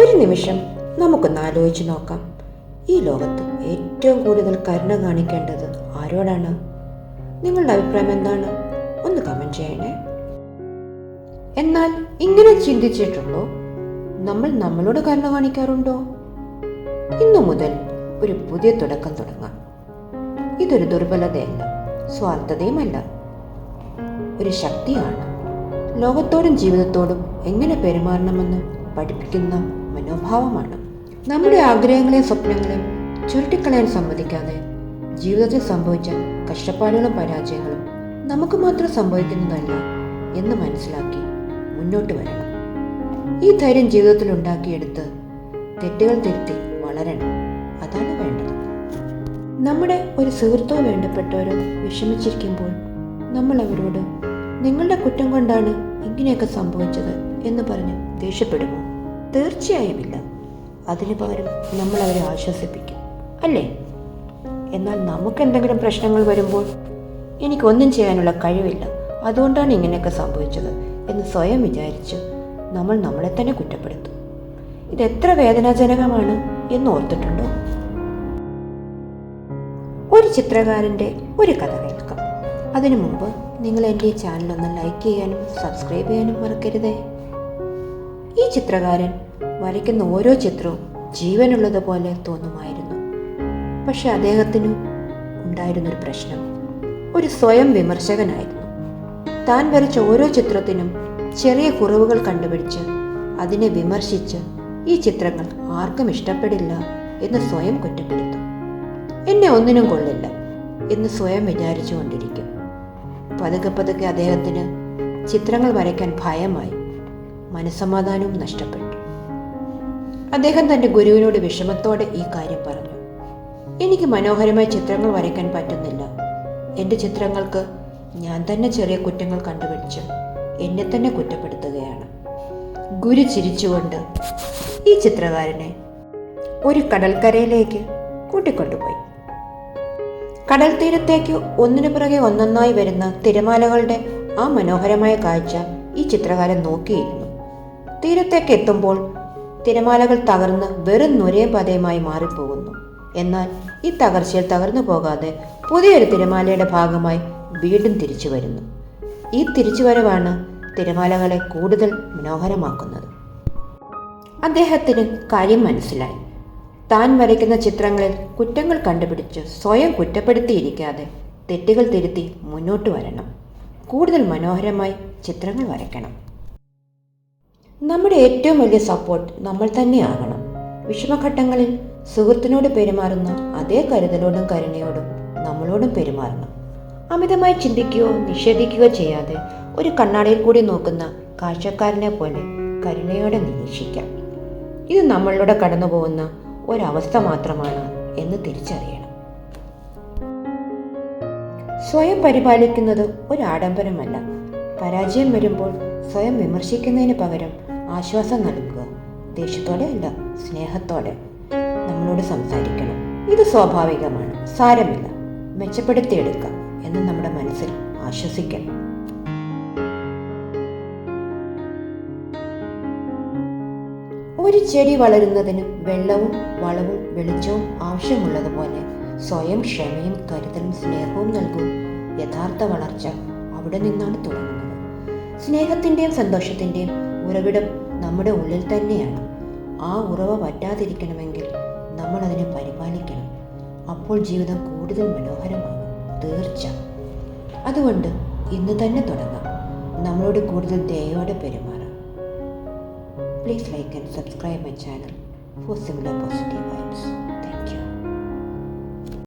ഒരു നിമിഷം നമുക്കൊന്ന് ആലോചിച്ച് നോക്കാം. ഈ ലോകത്ത് ഏറ്റവും കൂടുതൽ കരുണ കാണിക്കേണ്ടത് ആരോടാണ്? നിങ്ങളുടെ അഭിപ്രായം എന്താണ്? ഒന്ന് കമന്റ് ചെയ്യണേ. എന്നാൽ ഇങ്ങനെ ചിന്തിച്ചിട്ടുണ്ടോ നമ്മൾ നമ്മളോട് കരുണ കാണിക്കാറുണ്ടോ? ഇന്നു മുതൽ ഒരു പുതിയ തുടക്കം തുടങ്ങാം. ഇതൊരു ദുർബലതയല്ല സ്വാർത്ഥതയുമല്ല. ഒരു ശക്തിയാണ്. ലോകത്തോടും ജീവിതത്തോടും എങ്ങനെ പെരുമാറണമെന്ന് പഠിപ്പിക്കുന്ന മനോഭാവമാണ്. നമ്മുടെ ആഗ്രഹങ്ങളെയും സ്വപ്നങ്ങളെയും ചുരുട്ടിക്കളയാൻ സമ്മതിക്കാതെ ജീവിതത്തിൽ സംഭവിച്ച കഷ്ടപ്പാടുകളും പരാജയങ്ങളും നമുക്ക് മാത്രം സംഭവിക്കുന്നതല്ല എന്ന് മനസ്സിലാക്കി മുന്നോട്ട് വരണം. ഈ ധൈര്യം ജീവിതത്തിൽ ഉണ്ടാക്കിയെടുത്ത് തെറ്റുകൾ തിരുത്തി വളരണം. അതാണ് വേണ്ടത്. നമ്മുടെ ഒരു സുഹൃത്തോ വേണ്ടപ്പെട്ടവരോ വിഷമിച്ചിരിക്കുമ്പോൾ നമ്മൾ അവരോട് നിങ്ങളുടെ കുറ്റം കൊണ്ടാണ് ഇങ്ങനെയൊക്കെ സംഭവിച്ചത് എന്ന് പറഞ്ഞ് ദേഷ്യപ്പെടുമോ? തീർച്ചയായും ഇല്ല. അതിന് പകരം നമ്മൾ അവരെ ആശ്വസിപ്പിക്കും. അല്ലേ? എന്നാൽ നമുക്ക് എന്തെങ്കിലും പ്രശ്നങ്ങൾ വരുമ്പോൾ എനിക്കൊന്നും ചെയ്യാനുള്ള കഴിവില്ല. അതുകൊണ്ടാണ് ഇങ്ങനെയൊക്കെ സംഭവിച്ചത് എന്ന് സ്വയം വിചാരിച്ച് നമ്മൾ നമ്മളെ തന്നെ കുറ്റപ്പെടുത്തും. ഇത് എത്ര വേദനാജനകമാണ് എന്ന് ഓർത്തിട്ടുണ്ടോ? ഒരു ചിത്രകാരന്റെ ഒരു കഥ കേൾക്കാം. അതിനു മുമ്പ് നിങ്ങൾ എന്റെ ചാനൽ ഒന്ന് ലൈക്ക് ചെയ്യാനും സബ്സ്ക്രൈബ് ചെയ്യാനും മറക്കരുതേ. ഈ ചിത്രകാരൻ വരയ്ക്കുന്ന ഓരോ ചിത്രവും ജീവനുള്ളതുപോലെ തോന്നുമായിരുന്നു. പക്ഷെ അദ്ദേഹത്തിന് ഉണ്ടായിരുന്നൊരു പ്രശ്നം. ഒരു സ്വയം വിമർശകനായിരുന്നു. താൻ വരച്ച ഓരോ ചിത്രത്തിനും ചെറിയ കുറവുകൾ കണ്ടുപിടിച്ച് അതിനെ വിമർശിച്ച് ഈ ചിത്രങ്ങൾ ആർക്കും ഇഷ്ടപ്പെടില്ല എന്ന് സ്വയം കുറ്റപ്പെടുത്തും. എന്നെ ഒന്നിനും കൊള്ളില്ല എന്ന് സ്വയം വിചാരിച്ചു കൊണ്ടിരിക്കും പതുക്കെ പതുക്കെ അദ്ദേഹത്തിന് ചിത്രങ്ങൾ വരയ്ക്കാൻ ഭയമായി. മനസ്സമാധാനവും നഷ്ടപ്പെട്ടു. അദ്ദേഹം തന്റെ ഗുരുവിനോട് വിഷമത്തോടെ ഈ കാര്യം പറഞ്ഞു. എനിക്ക് മനോഹരമായ ചിത്രങ്ങൾ വരയ്ക്കാൻ പറ്റുന്നില്ല. എന്റെ ചിത്രങ്ങൾക്ക് ഞാൻ തന്നെ ചെറിയ കുറ്റങ്ങൾ കണ്ടുപിടിച്ച് എന്നെ തന്നെ കുറ്റപ്പെടുത്തുകയാണ്. ഗുരു ചിരിച്ചുകൊണ്ട് ഈ ചിത്രകാരനെ ഒരു കടൽക്കരയിലേക്ക് കൂട്ടിക്കൊണ്ടുപോയി. കടൽ തീരത്തേക്ക് ഒന്നിനു പുറകെ ഒന്നൊന്നായി വരുന്ന തിരമാലകളുടെ ആ മനോഹരമായ കാഴ്ച ഈ ചിത്രകാരൻ നോക്കിയിരുന്നു. തീരത്തേക്ക് എത്തുമ്പോൾ തിരമാലകൾ തകർന്ന് വെറും നുരയും പതയുമായി മാറിപ്പോകുന്നു. എന്നാൽ ഈ തകർച്ചയിൽ തകർന്നു പോകാതെ പുതിയൊരു തിരമാലയുടെ ഭാഗമായി വീണ്ടും തിരിച്ചു വരുന്നു. ഈ തിരിച്ചുവരവാണ് തിരമാലകളെ കൂടുതൽ മനോഹരമാക്കുന്നത്. അദ്ദേഹത്തിന് കാര്യം മനസ്സിലായി. താൻ വരയ്ക്കുന്ന ചിത്രങ്ങളിൽ കുറ്റങ്ങൾ കണ്ടുപിടിച്ച് സ്വയം കുറ്റപ്പെടുത്തിയിരിക്കാതെ തെറ്റുകൾ തിരുത്തി മുന്നോട്ട് വരണം. കൂടുതൽ മനോഹരമായി ചിത്രങ്ങൾ വരയ്ക്കണം. നമ്മുടെ ഏറ്റവും വലിയ സപ്പോർട്ട് നമ്മൾ തന്നെയാകണം വിഷമഘട്ടങ്ങളിൽ സുഹൃത്തിനോട് പെരുമാറുന്ന അതേ കരുതലോടും കരുണയോടും നമ്മളോടും പെരുമാറണം. അമിതമായി ചിന്തിക്കുകയോ നിഷേധിക്കുകയോ ചെയ്യാതെ ഒരു കണ്ണാടിയിൽ കൂടി നോക്കുന്ന കാഴ്ചക്കാരനെ പോലെ കരുണയോടെ നിരീക്ഷിക്കാം. ഇത് നമ്മളിലൂടെ കടന്നു പോകുന്ന ഒരവസ്ഥ മാത്രമാണ് എന്ന് തിരിച്ചറിയണം. സ്വയം പരിപാലിക്കുന്നത് ഒരു ആഡംബരമല്ല പരാജയം വരുമ്പോൾ സ്വയം വിമർശിക്കുന്നതിന് പകരം ആശ്വാസം നൽകുക. ദേഷ്യത്തോടെ അല്ല സ്നേഹത്തോടെ നമ്മളോട് സംസാരിക്കണം. ഇത് സ്വാഭാവികമാണ്. സാരമില്ല. മെച്ചപ്പെടുത്തിയെടുക്കാം എന്ന് നമ്മുടെ മനസ്സിൽ ആശ്വസിക്കണം. ഒരു ചെടി വളരുന്നതിന് വെള്ളവും വളവും വെളിച്ചവും ആവശ്യമുള്ളതുപോലെ സ്വയം ക്ഷമയും കരുതലും സ്നേഹവും നൽകും. യഥാർത്ഥ വളർച്ച അവിടെ നിന്നാണ് തുടങ്ങുന്നത്. സ്നേഹത്തിന്റെയും സന്തോഷത്തിന്റെയും ഉറവിടം നമ്മുടെ ഉള്ളിൽ തന്നെയാണ്. ആ ഉറവ പറ്റാതിരിക്കണമെങ്കിൽ നമ്മൾ അതിനെ പരിപാലിക്കണം. അപ്പോൾ ജീവിതം കൂടുതൽ മനോഹരമാകും. തീർച്ച. അതുകൊണ്ട് ഇന്ന് തന്നെ തുടങ്ങാം. നമ്മളോട് കൂടുതൽ ദയോടെ പെരുമാറാം Please like and subscribe my channel for similar positive vibes.